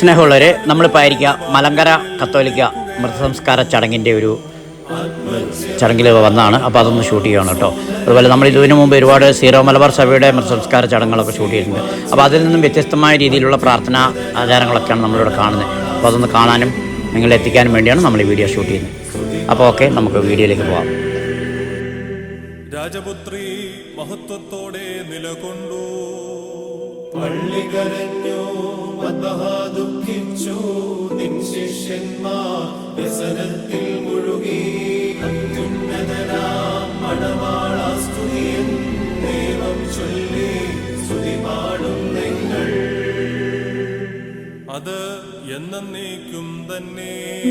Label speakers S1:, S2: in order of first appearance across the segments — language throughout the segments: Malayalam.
S1: സ്നേഹമുള്ളവരെ നമ്മളിപ്പോൾ ആയിരിക്കുക മലങ്കര കത്തോലിക്ക മൃതസംസ്കാര ചടങ്ങിന്റെ ഒരു ചടങ്ങിൽ വന്നതാണ് അപ്പോൾ അതൊന്ന് ഷൂട്ട് ചെയ്യണം കേട്ടോ. അതുപോലെ നമ്മൾ ഇതിനു മുമ്പ് ഒരുപാട് സീറോ മലബാർ സഭയുടെ മൃതസംസ്കാര ചടങ്ങുകളൊക്കെ ഷൂട്ട് ചെയ്തിട്ടുണ്ട്. അപ്പോൾ അതിൽ നിന്നും വ്യത്യസ്തമായ രീതിയിലുള്ള പ്രാർത്ഥന ആചാരങ്ങളൊക്കെയാണ് നമ്മളിവിടെ കാണുന്നത്. അപ്പോൾ അതൊന്ന് കാണാനും നിങ്ങളെ എത്തിക്കാനും വേണ്ടിയാണ് നമ്മൾ ഈ വീഡിയോ ഷൂട്ട് ചെയ്യുന്നത്. അപ്പോൾ ഓക്കെ നമുക്ക് വീഡിയോയിലേക്ക് പോകാം
S2: രാജപുത്രി മഹത്വത്തോടെ നിലകൊണ്ടു.
S3: പള്ളി കരഞ്ഞു. വന്ദഹ ദുഃഖിച്ചു നിൻ ശിഷ്യന്മാർ വ്യസനത്തിൽ മുഴുകി. അത്യുന്നതനാം മണവാളാസ്തുതിയൻ. ദൈവം ചൊല്ലി സ്തുതി പാടും നിങ്ങൾ.
S2: അത് എന്നേക്കും തന്നെ.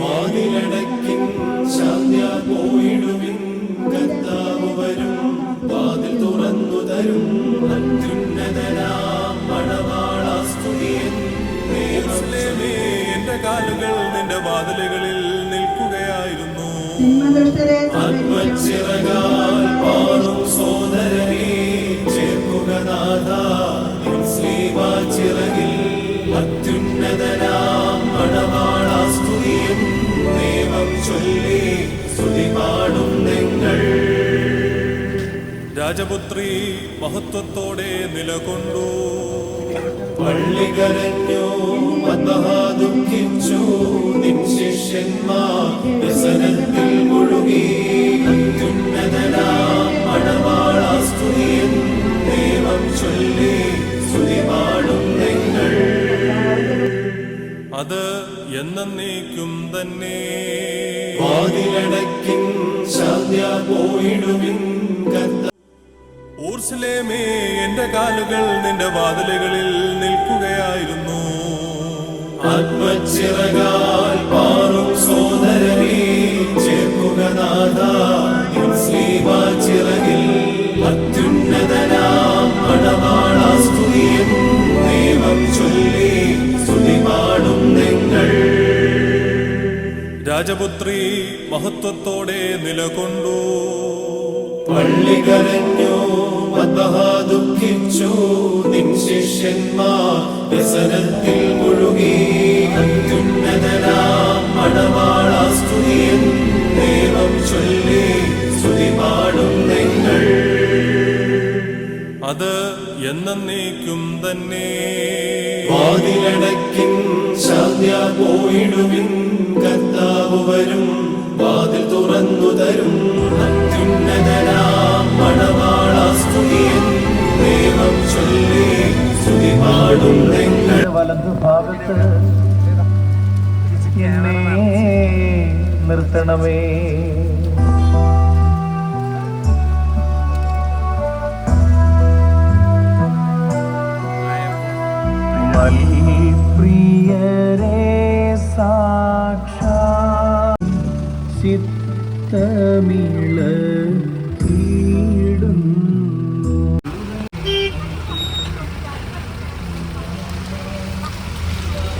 S3: വാതിലടക്കിൻ ശാന്യ പോയിടുവിൻ. കർത്താവ് വരും. വാതിൽ തുറന്നു തരും. അത്യുന്നതനാം
S2: കാലുകൾ നിന്റെ വാതിലുകളിൽ നിൽക്കുകയായിരുന്നു.
S4: ജന്മദുഷ്ടരെ
S3: ആത്മച്ചിറകാൽ പാടും സോദരനെ ചേർക്കുക നാഥ നിൻ ശ്രീവാച്ചിറകിൽ അത്യുന്നതനാം മണവാളാസ്തുതിയും ദൈവം ചൊല്ലി സ്തുതി പാടും നിങ്ങൾ.
S2: രാജപുത്രി മഹത്വത്തോടെ നിലകൊണ്ടു.
S3: പള്ളി കരഞ്ഞു നിൻ ശിഷ്യന്മാർ വ്യസനത്തിൽ മുഴുകി. ചൊല്ലി
S2: അത് എന്നേക്കും തന്നെ. ഊർസ്ലേമേ എന്റെ കാലുകൾ നിന്റെ വാതിലുകളിൽ നിൽക്കുകയായിരുന്നു
S3: ആത്മച്ചിറകാൽ പാറും സോദരനെ ചേർക്കുക നാഥ നിൻ ശ്രീവാച്ചിറകിൽ അത്യുന്നതനാം മണവാളാസ്തുതിയൻ ദൈവം ചൊല്ലി സ്തുതി പാടും നിങ്ങൾ.
S2: രാജപുത്രി മഹത്വത്തോടെ നിലകൊണ്ടു.
S3: പള്ളി കരഞ്ഞു വന്ദഹ ദുഃഖിച്ചു. നിൻ ശിഷ്യന്മാർ വ്യസനത്തിൽ മുഴുകി. അത്യുന്നതനാം മണവാളാസ്തുതിയൻ ദൈവം ചൊല്ലി സ്തുതി പാടും നിങ്ങൾ.
S2: അത് എന്നേക്കും തന്നെ.
S3: വാതിലടക്കിൻ ശാന്യ പോയിടുവിൻ കർത്താവ് വരും. തുറന്നു തരും. അത്യുന്നതനാം മണവാളാസ്തുതിയൻ ദൈവം ചൊല്ലി സ്തുതി പാടും നിങ്ങൾ
S5: വലതു ഭാഗത്ത് എന്നെ നിർത്തണമേ. പ്രിയരേ സാക്ഷാ ചിത്തമിള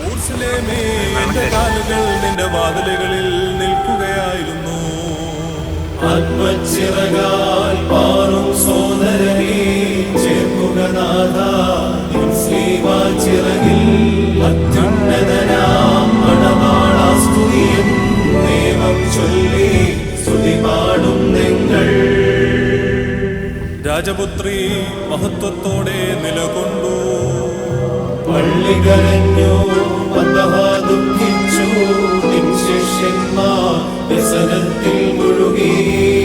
S2: ഊർസ്ലേമേ എന്റെ കാലുകൾ നിന്റെ വാതിലുകളിൽ നിൽക്കുകയായിരുന്നു.
S3: ആത്മച്ചിറകാൽ പാറും സോദരനെ ചേർക്കുക നാഥ നിൻ ശ്രീവാച്ചിറകിൽ അത്യുന്നതനാം മണവാളാസ്തുതിയും ദൈവം ചൊല്ലി. പാടും നിങ്ങൾ.
S2: രാജപുത്രി മഹത്വത്തോടെ നിലകൊണ്ടു.
S3: പള്ളി കരഞ്ഞു ദുഃഖിച്ചു. നിൻ ശിഷ്യന്മാർ വ്യസനത്തിൽ മുഴുകി.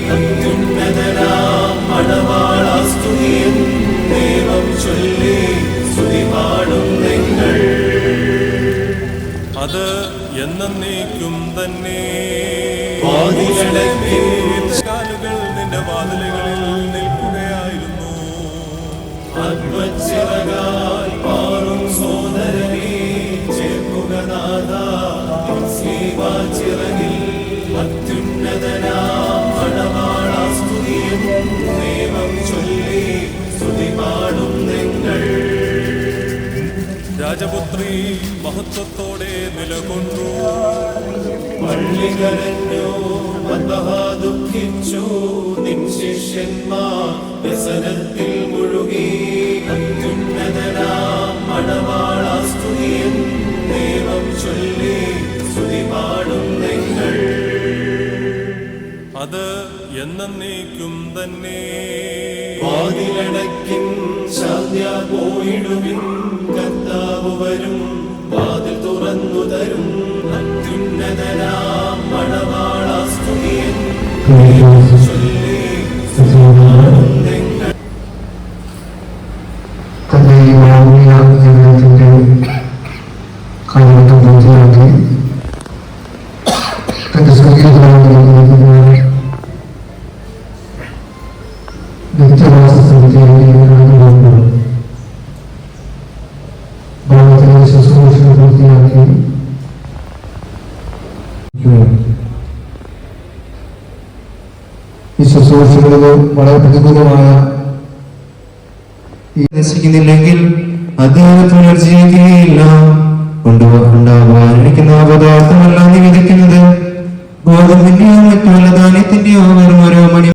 S3: അത്യുന്നതനാം
S2: കാലുകൾ നിന്റെ വാതിലുകളിൽ നിൽക്കുകയായിരുന്നു.
S3: പാറും സോദരനെ ചേർക്കുക നാഥ. ദൈവം ചൊല്ലി സ്തുതി പാടും നിങ്ങൾ.
S2: രാജപുത്രി മഹത്വത്തോടെ നിലകൊണ്ടു.
S3: വള്ളികരഞ്ഞു വല്ലഹ ദുഃഖിച്ചു. നിൻ ശിഷ്യന്മാർ വ്യസനത്തിൽ മുഴുകി. അത്യുന്നതനാം മണവാള സ്തുതിയൻ. ദൈവം ചൊല്ലി സ്തുതി നിങ്ങൾ.
S2: അത് എന്നേക്കും തന്നെ.
S3: വാതിലടക്കിൻ ശാന്ത പോയിടുവിൻ. കർത്താവ് വരും. തുറന്നു തരും അത്യുന്നതനാം ചൊല്ലി
S6: ശുശ്രൂഷകളിൽ വളരെ പ്രതികൂലമായ
S7: ഈ അദ്ദേഹം പുനർജീവിക്കുകയില്ല. കൊണ്ടുണ്ടാകാനിരിക്കുന്ന പദാർത്ഥമല്ല നീ വിധിക്കുന്നത്. ഗോതമ്പിന്റെയോ മറ്റുള്ള ധാന്യത്തിന്റെയോ വെറും ഓരോ മണി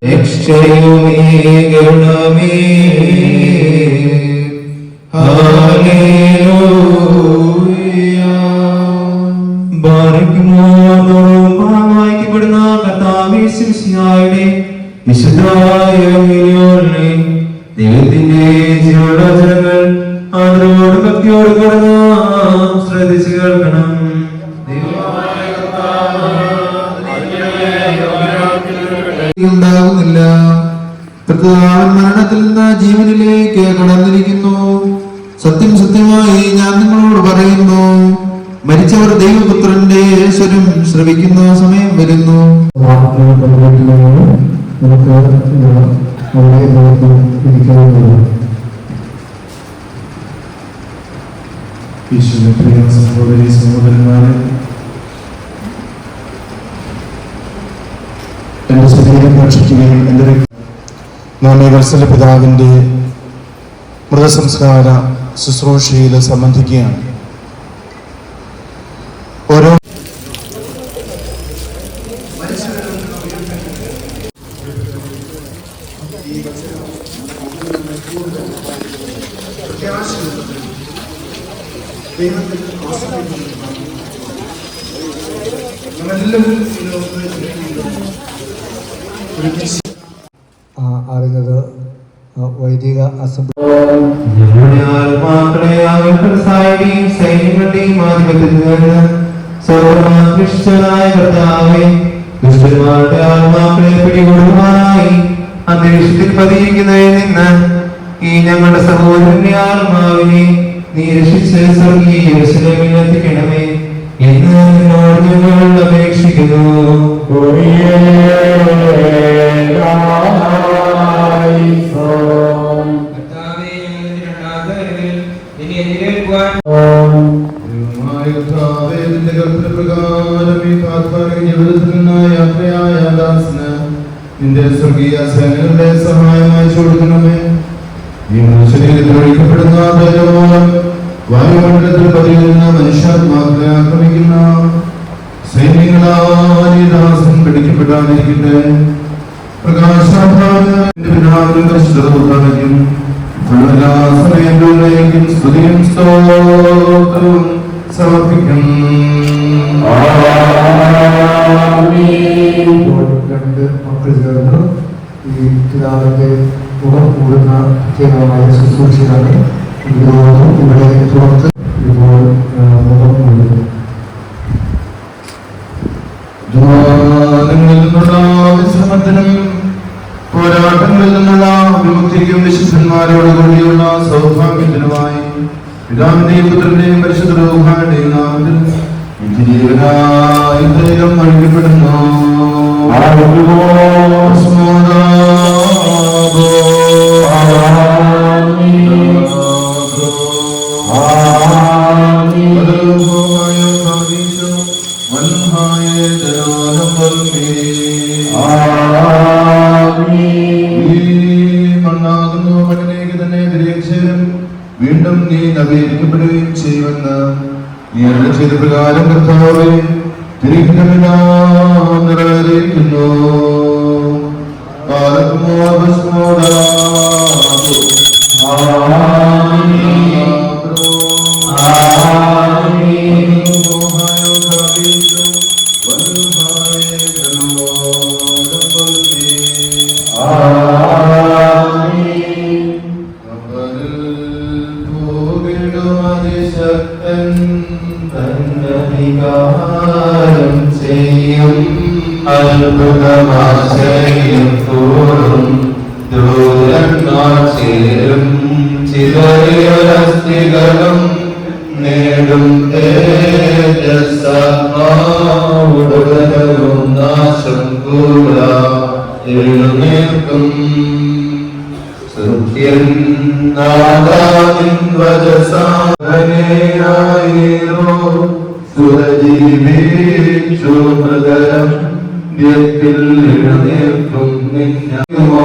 S7: വായിക്കപ്പെടുന്ന കർത്താവേ വിളിയോടെ ദൈവത്തിന്റെ ജീവവചനങ്ങൾ ആദരവോട് ഭക്തിയോട് കടന്ന് ശ്രദ്ധിച്ചു കേൾക്കണം.
S6: ഉണ്ടാകുന്നില്ല കർത്താവൻ മരണത്തിൽ നിന്ന് ജീവനിലേക്ക് കടന്നിരിക്കുന്നു. സത്യം സത്യമായി ഞാൻ നിങ്ങളോട് പറയുന്നു. മരിച്ചവർ ദൈവപുത്രന്റെ സ്വരം ശ്രവിക്കുന്ന സമയം വരുന്നു.
S7: ഈശ്വര പ്രിയ സഹോദരി സഹോദരന്മാരെ എന്റെ ശരീരം രക്ഷിക്കുകയും ഈ വത്സല പിതാവിന്റെ മൃതസംസ്കാര ശുശ്രൂഷയിൽ സംബന്ധിക്കുകയാണ്. ഓരോ
S6: അറിഞ്ഞത് വൈദിക അസംബ്ലി
S7: ഞങ്ങളുടെ ആത്മാക്കളെ ആകർഷകസായുടെയും സൈന്യങ്ങളുടെയും ആധിപത്യത്തിൽ നിന്ന് സർവമാകൃഷ്ടനായ കർത്താവെ ദുഷ്ടന്മാരുടെ ആത്മാക്കളെ പിടികൊടുക്കുവാനായി അന്തരീക്ഷത്തിൽ പതിയിരിക്കുന്നതിൽ നിന്ന് ഈ ഞങ്ങളുടെ സഹോദരന്റെ ആത്മാവിനെ നീ രക്ഷിച്ച് സ്വർഗീയ എന്ന് നിന്നോട് ഞങ്ങൾ അപേക്ഷിക്കുന്നു.
S8: കർത്താവേ,
S7: പോരാട്ടങ്ങളിൽ നിന്നുള്ള വിമുക്തിക്കും വിശുദ്ധന്മാരോട് കൂടിയുള്ള സൗഭാഗ്യത്തിനുമായി പിതാവിന്റെയും പുത്രന്റെയും പരിശുദ്ധ റൂഹാന്റെയും നാമത്തിൽ ദൈവം നൽകപ്പെടുന്നു മണ്ണാകുന്നു നീ നവീകരിക്കപ്പെടുകയും ചെയ്യുമെന്ന് നീ അരുള ചെയ്ത പ്രകാരം കർത്താവെ നിറവേറിയിരിക്കുന്നു.
S8: ഭക്തൻ ഹൃദയം വ്യത്തിൽ എഴുന്നേൽക്കും നിന്നോ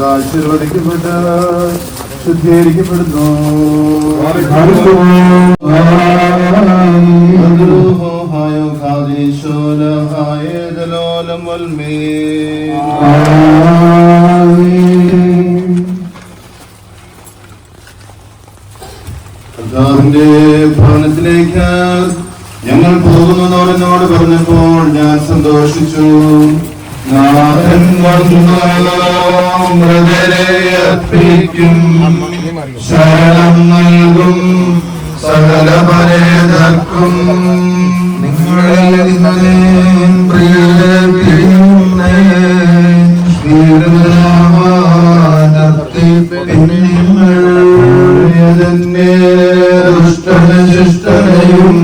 S9: പിടിക്കാം
S8: ആശീർവദിക്കപ്പെട്ട് ശുദ്ധീകരിക്കപ്പെടുന്നു കർത്താവിന്റെ ഭവനത്തിലേക്ക് ഞങ്ങൾ പോകുന്നതോട് എന്നോട് പറഞ്ഞപ്പോൾ ഞാൻ സന്തോഷിച്ചു. നാഥൻ വന്നു മൃതരെ അർപ്പിക്കും ശരണം നൽകും സകല പരേതർക്കും നിങ്ങളിൽ ഇന്നലെ പ്രിയരെ പിരിയുന്നേ ദുഷ്ടനും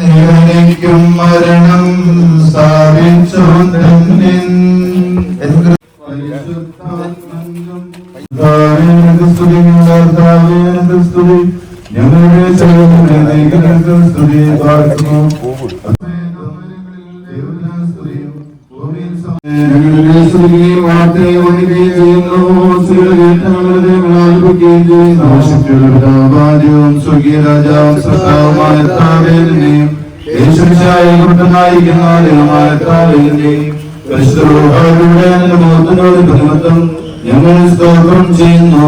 S8: നിയമിക്കും മരണം സ്ഥാപിച്ചു ഞങ്ങളുടെ സ്തുതി പാർക്കുന്നു ഞങ്ങളുടെ സ്തുതിയും വാർത്തയും ഒഴുകുകയും ചെയ്യുന്നു. ഞങ്ങളുടെ ആലപിക്കുകയും ചെയ്യുന്നു. ആശുപത്രിയും സ്വർഗീയ രാജാവും സൃഷ്ടാവുമായ താവേലിനെയും യേശുശായി കൊണ്ടുമായിരിക്കുന്ന ദൈവമായ താവേലിനെയും പരിശുദ്ധരുടെ മുഖത്തിനോട് പ്രതിമത്തം ഞങ്ങൾ സ്തോത്രം ചെയ്യുന്നു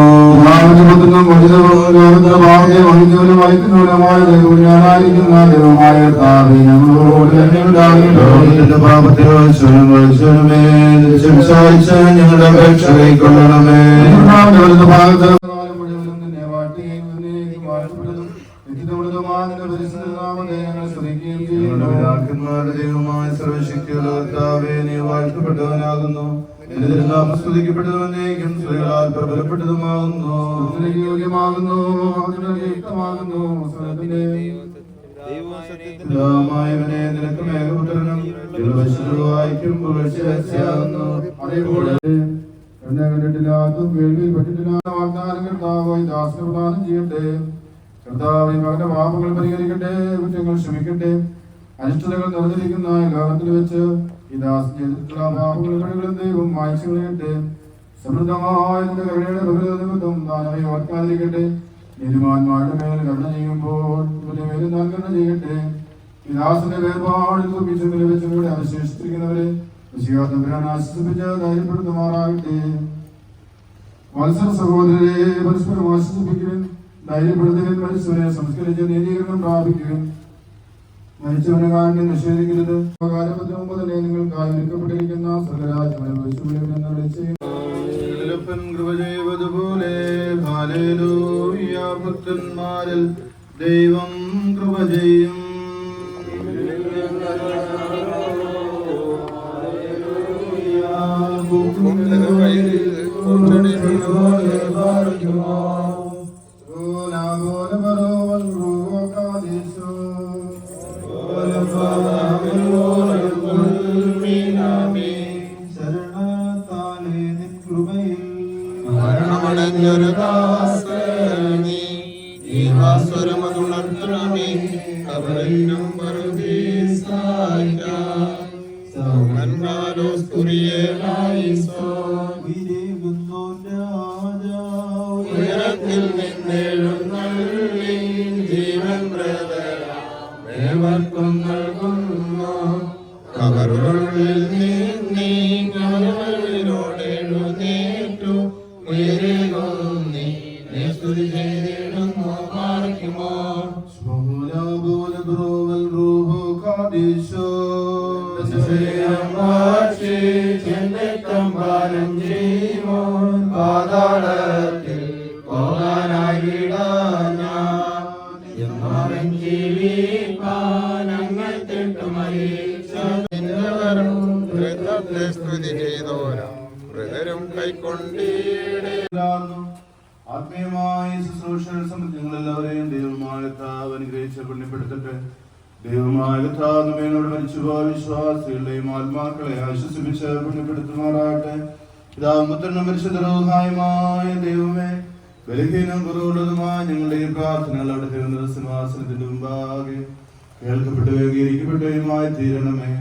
S9: ഭാവത്തെ വഹിച്ചവരും വഹിക്കുന്നവരുമായ ദൈവം ഞാനായിരിക്കുന്ന ദൈവമായ കർത്താവേ, ഞങ്ങളോട് തന്നെ ഉണ്ടാകട്ടെ.
S8: ലോകത്തിന്റെ പാപത്തെ വഹിച്ചവനും വഹിച്ചവനുമേ സംസാരിച്ച ഞങ്ങളുടെ അപേക്ഷ കൈക്കൊള്ളണമേ.
S9: ഭാഗത്ത് ഞങ്ങൾ
S8: ദൈവമായ സർവശക്തിയുള്ള നീ വാഴ്ത്തപ്പെട്ടവനാകുന്നു. നിന്റെ തിരുനാമം സ്തുതിക്കപ്പെട്ടതുവന്നേക്കും സ്ത്രീകളാൽ പ്രബലപ്പെട്ടതുമാകുന്നു.
S9: യോഗ്യമാകുന്നു യുക്തമാകുന്നു
S8: പിതാവായവനെ നിനക്ക് മേഘപുത്രനും വായിക്കും പുകഴ്ചയാകുന്നു
S9: അതേപോലെ എന്നെ കണ്ടിട്ടില്ലാത്ത കേൾവിയിൽ പറ്റിട്ടില്ലാത്ത വാഗ്ദാനങ്ങൾ താവായി ദാസന പ്രദാനം ചെയ്യട്ടെ. കർത്താവ് മകന്റെ പാപങ്ങൾ പരിഹരിക്കട്ടെ കുറ്റങ്ങൾ ക്ഷമിക്കട്ടെ അനിഷ്ടതകൾ നിറഞ്ഞിരിക്കുന്ന ലോകത്തിൽ വെച്ച് കഴികളും ദൈവം വായിച്ചു കളയട്ടെ സമൃദ്ധമായ കരുണയുടെ നിമിത്തം താനവയെ ഓർക്കാതിരിക്കട്ടെ നീതിമാന്മാരുടെ മേൽ കരുണ ചെയ്യുമ്പോൾ ഇവരുടെ ചെയ്യട്ടെ. ഈ ദാസന്റെ വേർപാടിൽ തുമ്പിച്ചെങ്കിലും വെച്ചുകൂടെ അവശേഷിച്ചിരിക്കുന്നവരെ ആശ്വസിപ്പിച്ച് ധൈര്യപ്പെടുത്തുമാറാകട്ടെ. മത്സര സഹോദരരെ പരസ്പരം ആശ്വസിപ്പിക്കുവിൻ ധൈര്യപ്പെടുത്തുവിൻ മനുഷ്യനെ സംസ്കരിച്ച് നീതീകരണം പ്രാപിക്കുവിൻ. മരിച്ചവനെ കാണി നിഷേധിക്കരുത് കാലപത്തിന് നിങ്ങൾ തന്നെ നിങ്ങൾക്കായി ഒരുക്കപ്പെട്ടിരിക്കുന്ന സ്വർഗരാജ്യം അനുഭവിച്ചുവിടുമെന്ന് വിളിച്ച്
S8: കൃപ ചെയ്വതുപോലെ ഭക്തന്മാരിൽ ദൈവം കൃപ ചെയ്യും. ശരണത്താലേ
S10: எனும் பருதேசாயா சௌமன்வாரோஸ்குரிய ராயசோ സ്തുതി ചെയ്തോരാ ഹൃദയം കൈക്കൊണ്ടീടേ.
S8: ആത്മീയമായ ശുശ്രൂഷകൾ സംബന്ധിച്ച് ദൈവമായ കർത്താവ് അനുഗ്രഹിച്ച് പുണ്യപ്പെടുത്തട്ടെ. ദൈവമായ കർത്താവ് മരിച്ചു വിശ്വാസികളുടെയും ആത്മാക്കളെ ആശ്വസിപ്പിച്ച് പുണ്യപ്പെടുത്തുമാറാകട്ടെ. പിതാവും പുത്രനും പരിശുദ്ധരോഹായമായ ദൈവമേ ബലഹീനം കുറവുള്ളതുമായ ഞങ്ങളുടെ ഈ പ്രാർത്ഥനകൾ അവിടെ തിരുവനന്തപുരസിംഹാസനത്തിന്റെ മുമ്പാകെ കേൾക്കപ്പെട്ടു അംഗീകരിക്കപ്പെട്ടവയുമായി തീരണമേ.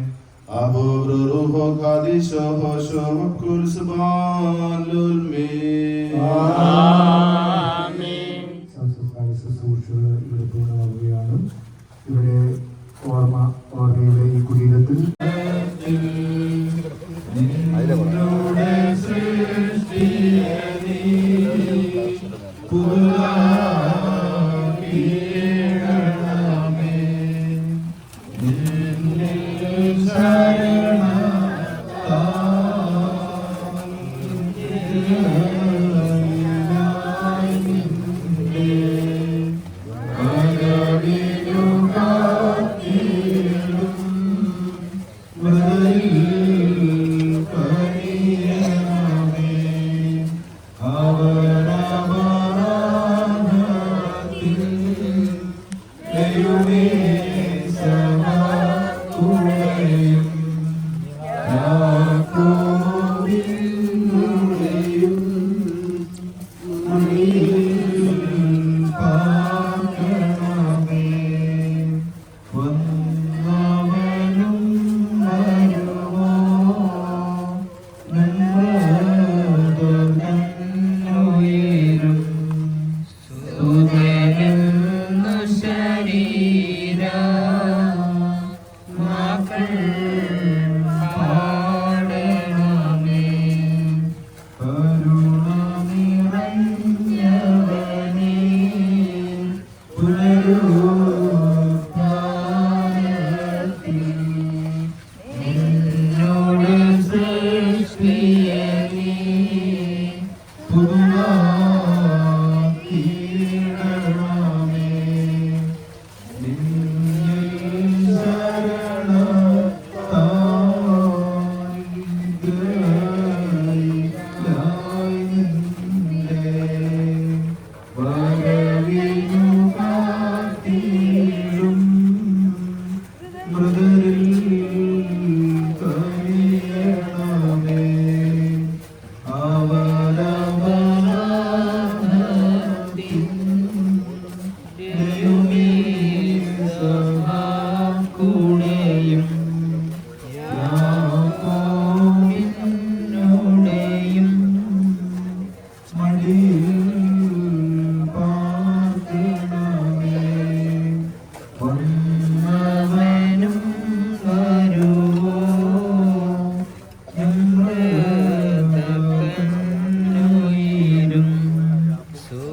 S8: ആബോ റൂഹോ കാദിശോ ഹോശോ വക്കുൽ സുബ്ഹാനുൽ മേ
S11: സംസ്കാര ശുശ്രൂഷകൾ ഇവിടെ പൂർണമാവുകയാണ് ഇവിടെ ഓർമ്മ ഓർമ്മയുടെ ഈ കുടീരത്തിൽ
S5: ശരീര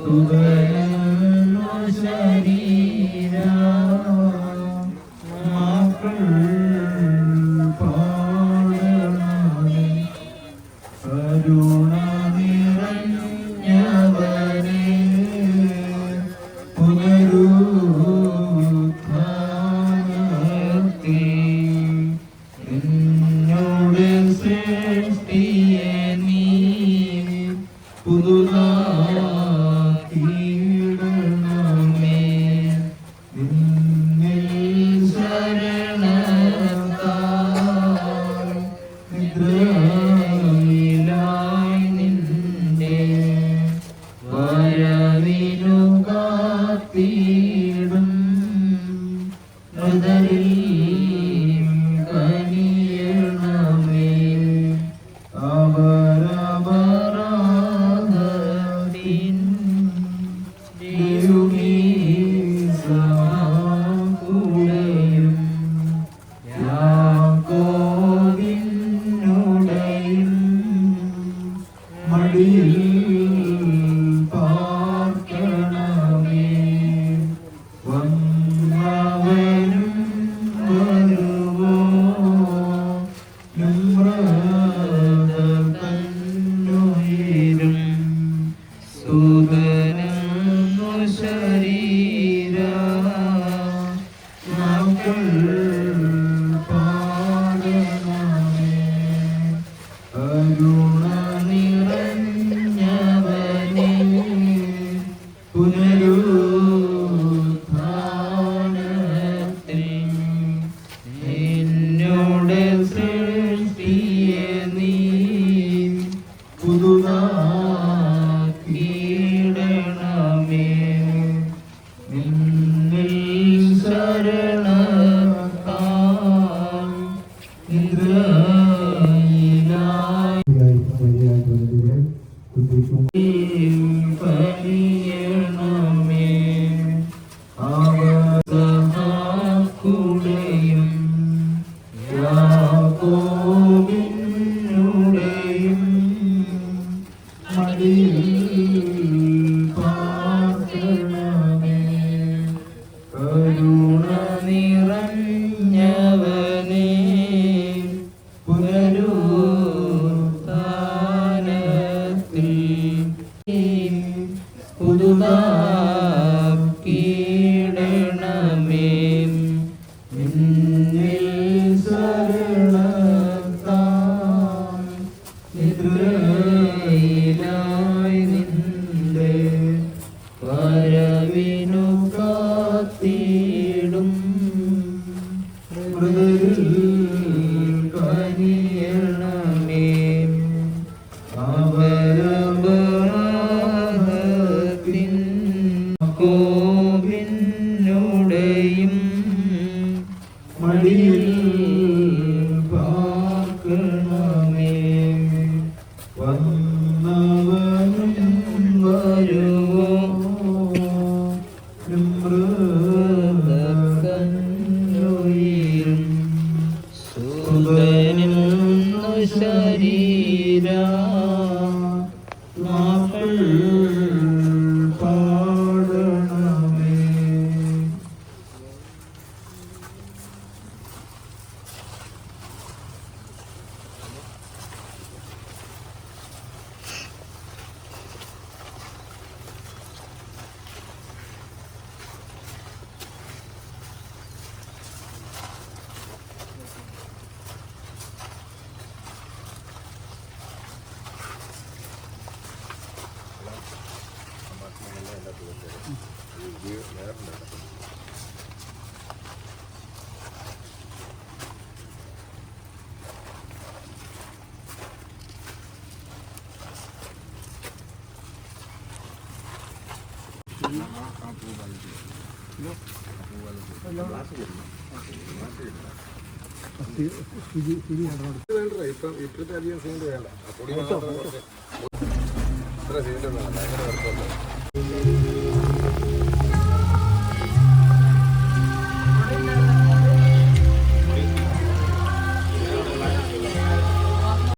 S5: Amen. You.
S10: ഇപ്പം ഇപ്പോഴത്തെ അധികം സീൻ വേണ്ട കുറച്ച് ഇത്ര സീൻ ഭയങ്കര കുഴപ്പമില്ല